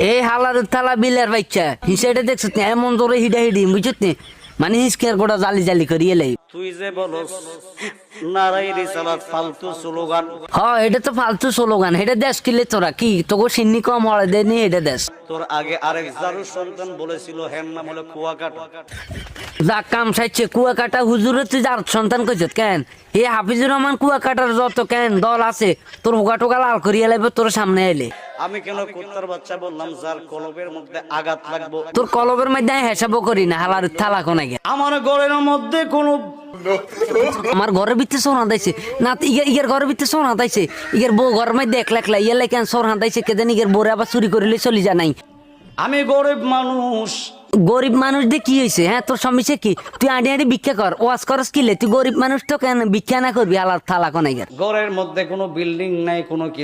এই হালার থালা বিলের বাচ্চা। হিসেবে দেখছত এমন জোরে হিডা হিডি বুঝছত মানে হিসকের গোটা জালি জালি করিয়ে লাই। তুই যে বলস নারাই রিসালাত ফালতু স্লোগান। হ এটা তো ফালতু স্লোগান। এটা দেশ কিলে তোরা? কি? তোকে সিন্নি কম হলে দেনি এটা দেশ। তোর আগে আরেক জারু সন্তান বলেছিল হেন নাম হলো কুয়াকাটা। যা কাম সাইছে। কুয়া হুজুরে তুই যার সন্তান কইছত কেন? এ হাফিজুর রহমান কুয়াকাটার যত কেন দল আছে তোর হুকা টোকা লাল করিয়া লাগবে তোর সামনে এলে। আমি কেন কুত্তার বাচ্চা বললাম যার কলবের মধ্যে আঘাত লাগবো। তোর কলবের মধ্যে আমি হেসাবও করি না হালার থালা কোনা আমার ঘরের মধ্যে কোনো আমার ঘরের ভিতরে সোনা দাইছে। না তো ইগের ইগের ঘরের ভিতরে সোনা দাইছে। ইগের বউ মধ্যে এক লাখ কেন সোনা দাইছে কেদেন ইগের বউরে আবার চুরি করিলে চলি যা নাই। আমি গরিব মানুষ। গরিব মানুষ দিয়ে কি হয়েছে হ্যাঁ? তোর সমস্যা কি? তুই আড়ি আড়ি ভিক্ষা কর ওয়াজ করস কিলে তুই গরিব মানুষ তো কেন ভিক্ষা না করবি আলার থালা কোনাই ঘরের মধ্যে কোনো বিল্ডিং নাই কোনো কি